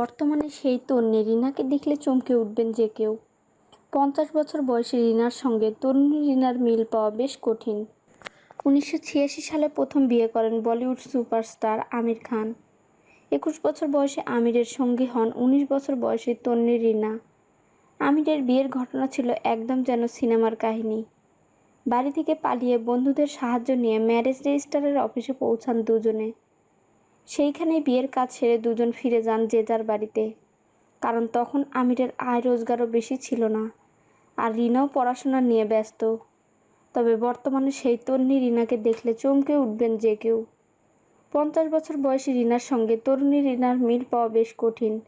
বর্তমানে সেই তরুণী রিনাকে দেখলে চমকে উঠবেন যে কেউ। পঞ্চাশ বছর বয়সী রিনার সঙ্গে তরুণী রিনার মিল পাওয়া বেশ কঠিন। উনিশশো ছিয়াশি সালে প্রথম বিয়ে করেন বলিউড সুপারস্টার আমির খান। একুশ বছর বয়সে আমিরের সঙ্গী হন, উনিশ বছর বয়সী তন্নি রিনা। আমিরের বিয়ের ঘটনা ছিল একদম যেন সিনেমার কাহিনী। বাড়ি থেকে পালিয়ে বন্ধুদের সাহায্য নিয়ে ম্যারেজ রেজিস্ট্রারের অফিসে পৌঁছান দুজনে। সেইখানে বিয়ের কাজ সেরে দুজন ফিরে যান যে যার বাড়িতে। কারণ তখন আমিরের আয় রোজগারও বেশি ছিল না। আর রিনাও পড়াশোনা নিয়ে ব্যস্ত। তবে বর্তমানে সেই তরুণী রিনাকে দেখলে চমকে উঠবেন যে কেউ। পঞ্চাশ বছর বয়সী রিনার সঙ্গে তরুণী রিনার মিল পাওয়া বেশ কঠিন।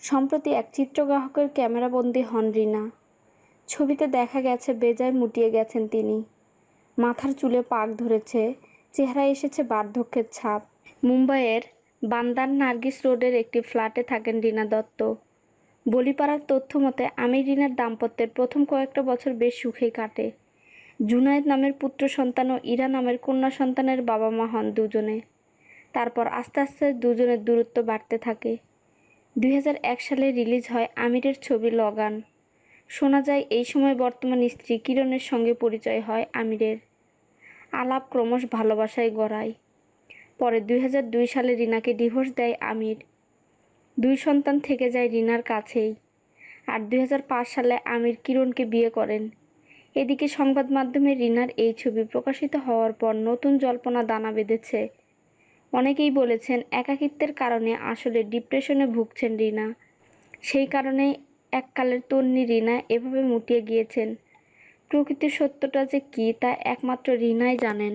সম্প্রতি এক চিত্রগ্রাহকের ক্যামেরাবন্দি হন রিনা। ছবিতে দেখা গেছে, বেজায় মুটিয়ে গেছেন তিনি। মাথার চুলে পাক ধরেছে, চেহারায় এসেছে বার্ধক্যের ছাপ। মুম্বাইয়ের বান্দার নার্গিস রোডের একটি ফ্ল্যাটে থাকেন রিনা দত্ত। বলিপাড়ার তথ্য মতে আমি রিনার দাম্পত্যের প্রথম কয়েকটা বছর বেশ সুখেই কাটে। জুনায়েদ নামের পুত্র সন্তান ও ইরা নামের কন্যা সন্তানের বাবা মা হন দুজনে। তারপর আস্তে আস্তে দুজনের দূরত্ব বাড়তে থাকে। দুই হাজার এক সালে রিলিজ হয় আমিরের ছবি লগান। শোনা যায়, এই সময় বর্তমান স্ত্রী কিরণের সঙ্গে পরিচয় হয় আমিরের। আলাপ ক্রমশ ভালোবাসায় গড়ায়। পরে দুই হাজার দুই সালে রিনাকে ডিভোর্স দেয় আমির। দুই সন্তান থেকে যায় রিনার কাছেই। আর দুই হাজার পাঁচ সালে আমির কিরণকে বিয়ে করেন। এদিকে সংবাদ মাধ্যমে রিনার এই ছবি প্রকাশিত হওয়ার পর নতুন জল্পনা দানা বেঁধেছে। অনেকেই বলেছেন, একাকিত্বের কারণে আসলে ডিপ্রেশনে ভুগছেন রিনা। সেই কারণে এককালের তন্নি রিনা এভাবে মুটিয়ে গিয়েছেন। প্রকৃতির সত্যটা যে কী তা একমাত্র রিনাই জানেন।